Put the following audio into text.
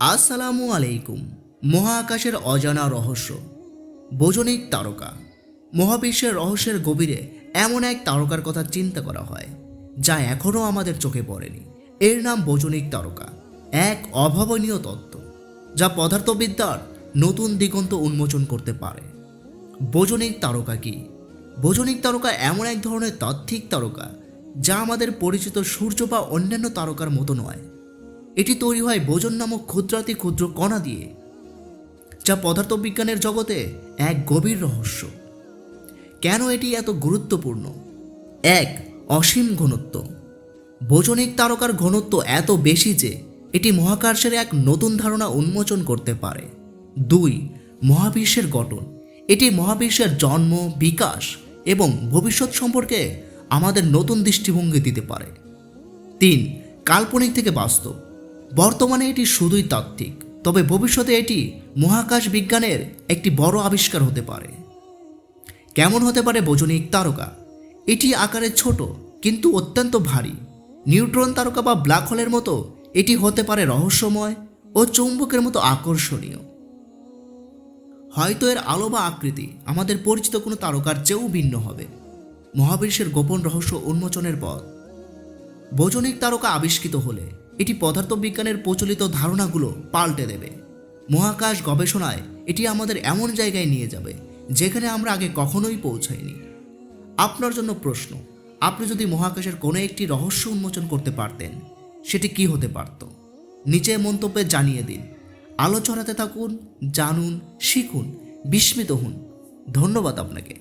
আসসালামু আলাইকুম। মহাকাশের অজানা রহস্য। বোজনিক তারকা। মহাবিশ্বের রহস্যের গভীরে এমন এক তারকার কথা চিন্তা করা হয়, যা এখনও আমাদের চোখে পড়েনি। এর নাম বোজনিক তারকা। এক অভাবনীয় তত্ত্ব, যা পদার্থবিদ্যার নতুন দিগন্ত উন্মোচন করতে পারে। বোজনিক তারকা কি? বোজনিক তারকা এমন এক ধরনের তাত্ত্বিক তারকা, যা আমাদের পরিচিত সূর্য বা অন্যান্য তারকার মতো নয় এটি তৈরি হয় বোজন নামক ক্ষুদ্রাতি ক্ষুদ্র কণা দিয়ে, যা পদার্থবিজ্ঞানের জগতে এক গভীর রহস্য। কেন এটি এত গুরুত্বপূর্ণ? এক, অসীম ঘনত্ব। বোজনিক তারকার ঘনত্ব এত বেশি যে, এটি মহাকাশের এক নতুন ধারণা উন্মোচন করতে পারে। দুই, মহাবিশ্বের গঠন। এটি মহাবিশ্বের জন্ম, বিকাশ এবং ভবিষ্যৎ সম্পর্কে আমাদের নতুন দৃষ্টিভঙ্গি দিতে পারে। তিন, কাল্পনিক থেকে বাস্তব। বর্তমানে এটি শুধুই তাত্ত্বিক, তবে ভবিষ্যতে এটি মহাকাশ বিজ্ঞানের একটি বড় আবিষ্কার হতে পারে। কেমন হতে পারে বোজনিক তারকা? এটি আকারে ছোট, কিন্তু অত্যন্ত ভারী। নিউট্রন তারকা বা ব্ল্যাক হোলের মতো এটি হতে পারে রহস্যময় ও চৌম্বকের মতো আকর্ষণীয়। হয়তো এর আলো বা আকৃতি আমাদের পরিচিত কোনো তারকার চেয়েও ভিন্ন হবে। মহাবিশ্বের গোপন রহস্য উন্মোচনের পথ বোজনিক তারকা আবিষ্কৃত হলে এটি পদার্থবিজ্ঞানের প্রচলিত ধারণাগুলো পাল্টে দেবে। মহাকাশ গবেষণায় এটি আমাদের এমন জায়গায় নিয়ে যাবে, যেখানে আমরা আগে কখনোই পৌঁছাইনি। আপনার জন্য প্রশ্ন, আপনি যদি মহাকাশের কোনো একটি রহস্য উন্মোচন করতে পারতেন, সেটি কি হতে পারত? নিচে মন্তব্যে জানিয়ে দিন। আলো ছড়াতে থাকুন, জানুন, শিখুন, বিস্মিত হন। ধন্যবাদ আপনাকে।